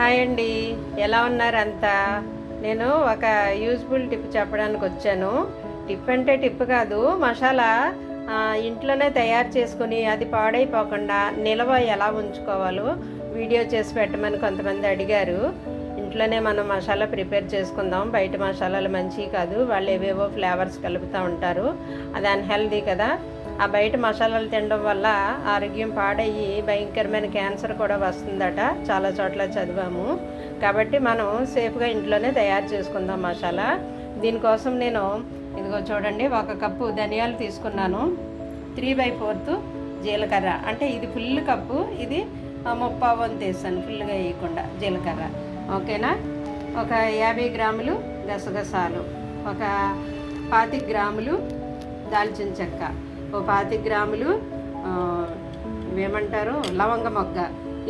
Hi అండి. ఎలా ఉన్నారంతా నేను ఒక యూజ్ఫుల్ టిప్ చెప్పడానికి వచ్చాను. టిప్ అంటే టిప్ కాదు మసాలా ఇంట్లోనే తయారు చేసుకుని అది పాడైపోకుండా నిల్వ ఎలా ఉంచుకోవాలో వీడియో చేసి పెట్టమని కొంతమంది అడిగారు. ఇంట్లోనే మనం మసాలా ప్రిపేర్ చేసుకుందాం. బయట మసాలాలు మంచివి కాదు. వాళ్ళు ఏవేవో ఫ్లేవర్స్ కలుపుతూ ఉంటారు. అది అన్హెల్దీ కదా. ఆ బయట మసాలాలు తినడం వల్ల ఆరోగ్యం పాడయ్యి భయంకరమైన క్యాన్సర్ కూడా వస్తుందట. చాలా చోట్ల చదివాము. కాబట్టి మనం సేఫ్గా ఇంట్లోనే తయారు చేసుకుందాం మసాలా. దీనికోసం నేను ఇదిగో చూడండి ఒక కప్పు ధనియాలు తీసుకున్నాను. త్రీ బై ఫోర్త్ జీలకర్ర. అంటే ఇది ఫుల్ కప్పు ఇది ముప్పా వంతు వేసాను ఫుల్గా వేయకుండా జీలకర్ర. ఓకేనా? ఒక యాభై గ్రాములు గసగసాలు. ఒక పాతి గ్రాములు దాల్చిన చెక్క. ఓ పాతి గ్రాములు ఆ, ఏమంటారు లవంగ మొగ్గ.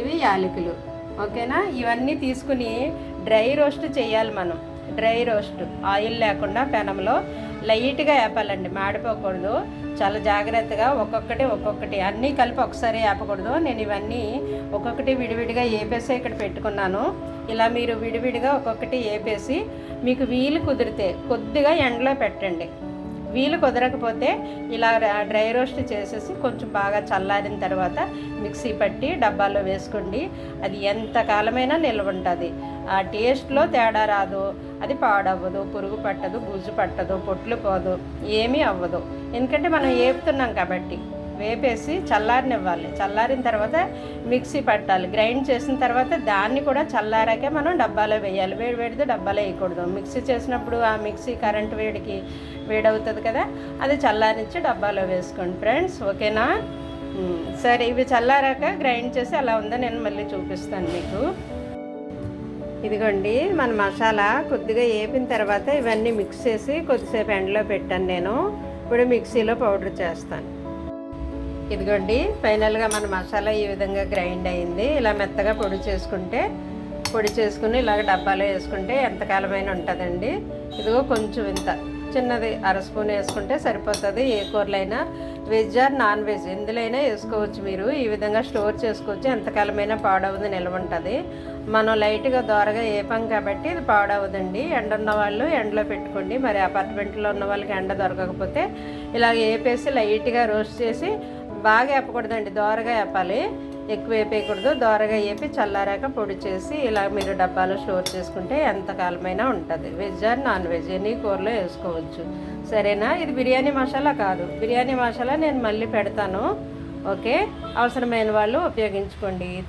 ఇవి యాలకులు. ఓకేనా? ఇవన్నీ తీసుకుని డ్రై రోస్ట్ చేయాలి మనం. Dry roast. ఆయిల్ లేకుండా పెనంలో లైట్గా వేపాలండి మాడిపోకూడదు. చాలా జాగ్రత్తగా ఒక్కొక్కటి ఒక్కొక్కటి అన్నీ కలిపి ఒకసారి వేపకూడదు నేను ఇవన్నీ ఒక్కొక్కటి విడివిడిగా వేపేసి ఇక్కడ పెట్టుకున్నాను. ఇలా మీరు విడివిడిగా ఒక్కొక్కటి వేపేసి మీకు వీలు కుదిరితే కొద్దిగా ఎండలో పెట్టండి. వీలు కుదరకపోతే ఇలా డ్రై రోస్ట్ చేసేసి కొంచెం బాగా చల్లారిన తర్వాత మిక్సీ పట్టి డబ్బాలో వేసుకోండి. అది ఎంత కాలమైనా నిల్వ ఉంటుంది. ఆ టేస్ట్లో తేడా రాదు. అది పాడవ్వదు పురుగు పట్టదు బూజు పట్టదు పొట్లు పోదు ఏమీ అవ్వదు. ఎందుకంటే మనం వేపుతున్నాం కాబట్టి. వేపేసి చల్లారనివ్వాలి. చల్లారిన తర్వాత మిక్సీ పట్టాలి. గ్రైండ్ చేసిన తర్వాత దాన్ని కూడా చల్లారాకే మనం డబ్బాలో వేయాలి. వేడి వేడితే డబ్బాలో వేయకూడదు. మిక్సీ చేసినప్పుడు ఆ మిక్సీ కరెంట్ వేడికి వేడవుతుంది కదా అది చల్లారించి డబ్బాలో వేసుకోండి ఫ్రెండ్స్. ఓకేనా? సరే ఇవి చల్లారాక గ్రైండ్ చేసి అలా ఉందో నేను మళ్ళీ చూపిస్తాను మీకు. ఇదిగోండి మన మసాలా కొద్దిగా వేపిన తర్వాత ఇవన్నీ మిక్స్ చేసి కొద్దిసేపు ఎండలో పెట్టాను నేను. ఇప్పుడు మిక్సీలో పౌడర్ చేస్తాను. ఇదిగోండి ఫైనల్గా మన మసాలా ఈ విధంగా గ్రైండ్ అయింది. ఇలా మెత్తగా పొడి చేసుకుంటే పొడి చేసుకుని ఇలాగ డబ్బాలో వేసుకుంటే ఎంతకాలమైన ఉంటుందండి. ఇదిగో కొంచెం ఇంత. చిన్నది అర స్పూన్ వేసుకుంటే సరిపోతుంది. ఏ కూరలైనా వెజ్ ఆర్ నాన్ వెజ్ ఎందులైనా వేసుకోవచ్చు మీరు. ఈ విధంగా స్టోర్ చేసుకోవచ్చు. ఎంతకాలమైనా పాడవదు నిల్వ ఉంటుంది. మనం లైట్గా దోరగా వేపాం కాబట్టి ఇది పాడవదండి. ఎండ ఉన్న వాళ్ళు ఎండలో పెట్టుకోండి. మరి అపార్ట్మెంట్లో ఉన్న వాళ్ళకి ఎండ దొరకకపోతే ఇలా వేపేసి లైట్గా రోస్ట్ చేసి బాగా వేపకూడదండి దోరగా వేపాలి ఎక్కువ వేపేయకూడదు దోరగా వేపి చల్లారాక పొడి చేసి ఇలా మీరు డబ్బాలో స్టోర్ చేసుకుంటే ఎంతకాలమైనా ఉంటుంది. వెజ్ ఆర్ నాన్ వెజ్ ఎన్ని కూరలో వేసుకోవచ్చు. సరేనా? ఇది బిర్యానీ మసాలా కాదు. బిర్యానీ మసాలా నేను మళ్ళీ పెడతాను. ఓకే? అవసరమైన వాళ్ళు ఉపయోగించుకోండి.